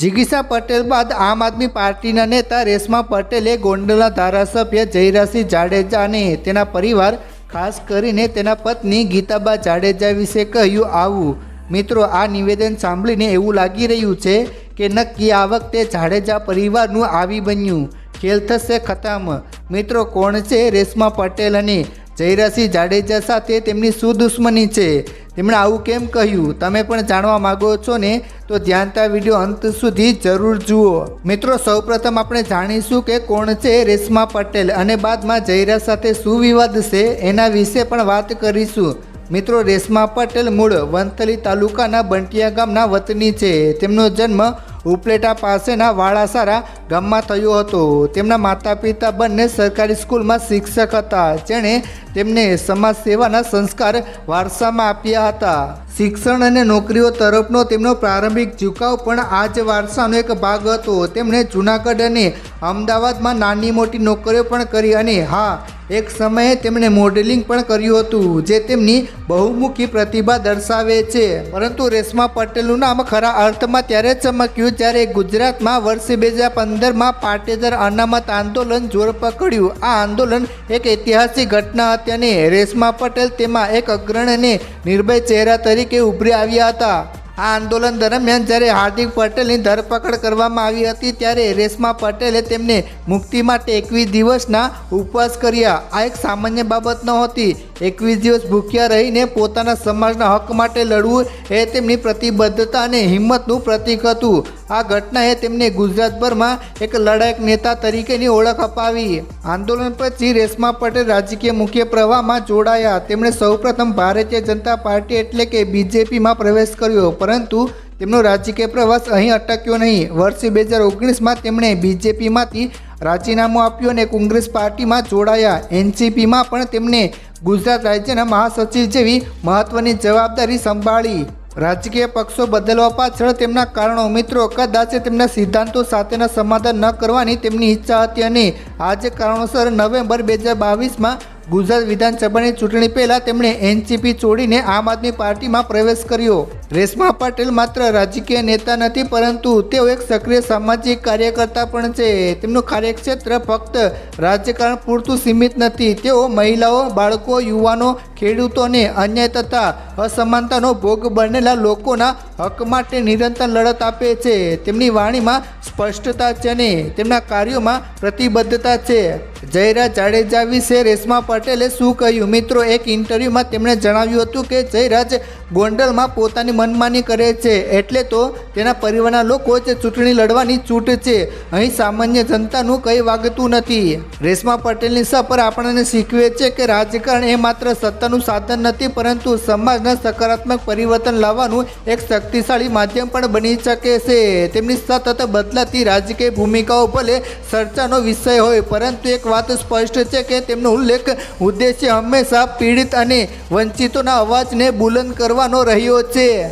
જિગીસા પટેલ બાદ આમ આદમી પાર્ટીના નેતા રેશમા પટેલે ગોંડલના ધારાસભ્ય જયરાસિંહ જાડેજા અને તેના પરિવાર, ખાસ કરીને તેના પત્ની ગીતાબા જાડેજા વિશે કહ્યું આવું. મિત્રો, આ નિવેદન સાંભળીને એવું લાગી રહ્યું છે કે નક્કી આ વખતે જાડેજા પરિવારનું આવી બન્યું. ખેલ થશે ખતમ. મિત્રો, કોણ છે રેશમા પટેલ અને જયરાસિંહ જાડેજા સાથે તેમની શું દુશ્મની છે? તેમણે આવું કેમ કહ્યું? તમે પણ જાણવા માગો છો ને? તો ધ્યાનતા વીડિયો અંત સુધી જરૂર જુઓ. મિત્રો, સૌપ્રથમ આપણે જાણીશું કે કોણ છે રેશમા પટેલ અને બાદમાં જયરા સાથે શું વિવાદ છે એના વિશે પણ વાત કરીશું. મિત્રો, રેશમા પટેલ મૂળ વંથલી તાલુકાના બંટિયા ગામના વતની છે. તેમનો જન્મ ઉપલેટા પાસેના વાળાસારા ગામમાં થયો હતો. તેમના માતા પિતા બંને સરકારી સ્કૂલમાં શિક્ષક હતા. જેણે તેમને સમાજ સેવાના સંસ્કાર વારસામાં આપ્યા હતા. શિક્ષણ અને નોકરીઓ તરફનો તેમનો પ્રારંભિક ઝુકાવ પણ આ જ વારસાનો એક ભાગ હતો. તેમણે જૂનાગઢ અને અમદાવાદમાં નાની મોટી નોકરીઓ પણ કરી અને હા, એક સમયે તેમણે મોડેલિંગ પણ કર્યું હતું, જે તેમની બહુમુખી પ્રતિભા દર્શાવે છે. પરંતુ રેશમા પટેલનું નામ ખરા અર્થમાં ત્યારે ચમક્યું જ્યારે ગુજરાતમાં વર્ષ બે હજાર પંદરમાં પાટીદાર અનામત આંદોલન જોર પકડ્યું. આ આંદોલન એક ઐતિહાસિક ઘટના હતી અને રેશમા પટેલ તેમાં એક અગ્રણી અને નિર્ભય ચહેરા તરીકે ઉભરી આવ્યા હતા. આ આંદોલન દરમિયાન જ્યારે હાર્દિક પટેલની ધરપકડ કરવામાં આવી હતી ત્યારે રેશમા પટેલે તેમને મુક્તિ માટે એકવીસ દિવસના ઉપવાસ કર્યા. આ એક સામાન્ય બાબત નહોતી. એકવીસ દિવસ ભૂખ્યા રહીને પોતાના સમાજના હક માટે લડવું એ તેમની પ્રતિબદ્ધતા અને હિંમતનું પ્રતીક હતું. આ ઘટનાએ તેમને ગુજરાતભરમાં એક લડાયક નેતા તરીકેની ઓળખ અપાવી. આંદોલન પછી રેશમા પટેલ રાજકીય મુખ્ય પ્રવાહમાં જોડાયા. તેમણે સૌપ્રથમ ભારતીય જનતા પાર્ટી એટલે કે બીજેપીમાં પ્રવેશ કર્યો, પરંતુ તેમનો રાજકીય પ્રવાસ અહીં અટક્યો નહીં. વર્ષ બે હજાર ઓગણીસમાં તેમણે બીજેપીમાંથી રાજીનામું આપ્યું અને કોંગ્રેસ પાર્ટીમાં જોડાયા. એનસીપીમાં પણ તેમણે ગુજરાત રાજ્યના મહાસચિવ જેવી મહત્વની જવાબદારી સંભાળી. રાજકીય પક્ષો બદલવા પાછળ તેમના કારણો, મિત્રો, કદાચ તેમના સિદ્ધાંતો સાથેના સમાધાન ન કરવાની તેમની ઈચ્છા હતી અને આ જ કારણોસર નવેમ્બર બે હજાર બાવીસમાં ગુજરાત વિધાનસભાની ચૂંટણી પહેલાં તેમણે એનસીપી છોડીને આમ આદમી પાર્ટીમાં પ્રવેશ કર્યો. રેશમા પટેલ માત્ર રાજકીય નેતા નથી, પરંતુ તેઓ એક સક્રિય સામાજિક કાર્યકર્તા પણ છે. તેમનું કાર્યક્ષેત્ર ફક્ત રાજકારણ પૂરતું સીમિત નથી. તેઓ મહિલાઓ, બાળકો, યુવાનો ખેડૂતોને અન્યાય તથા અસમાનતાનો ભોગ બનેલા લોકોના હક માટે નિરંતર લડત આપે છે. તેમની વાણીમાં સ્પષ્ટતા છે અને તેમના કાર્યોમાં પ્રતિબદ્ધતા છે. જયરાજ જાડેજા વિશે રેશમા પટેલે શું કહ્યું? મિત્રો એક ઇન્ટરવ્યૂમાં તેમણે જણાવ્યું હતું કે જયરાજ ગોંડલમાં પોતાની મનમાની કરે છે. એટલે તો તેના પરિવારના લોકો જ ચૂંટણી લડવાની છૂટ છે. અહીં સામાન્ય જનતાનું કંઈ વાગતું નથી. રેશમા પટેલની સફર આપણને શીખવે છે કે રાજકારણ એ માત્ર સત્તાનું સાધન નથી, પરંતુ સમાજના સકારાત્મક પરિવર્તન લાવવાનું એક શક્તિશાળી માધ્યમ પણ બની શકે છે. તેમની સતત બદલાતી રાજકીય ભૂમિકાઓ ભલે ચર્ચાનો વિષય હોય, પરંતુ એક વાત સ્પષ્ટ છે કે તેમનો ઉલ્લેખ ઉદ્દેશ્ય હંમેશા પીડિત અને વંચિતોના અવાજને બુલંદ કરવાનો રહ્યો છે.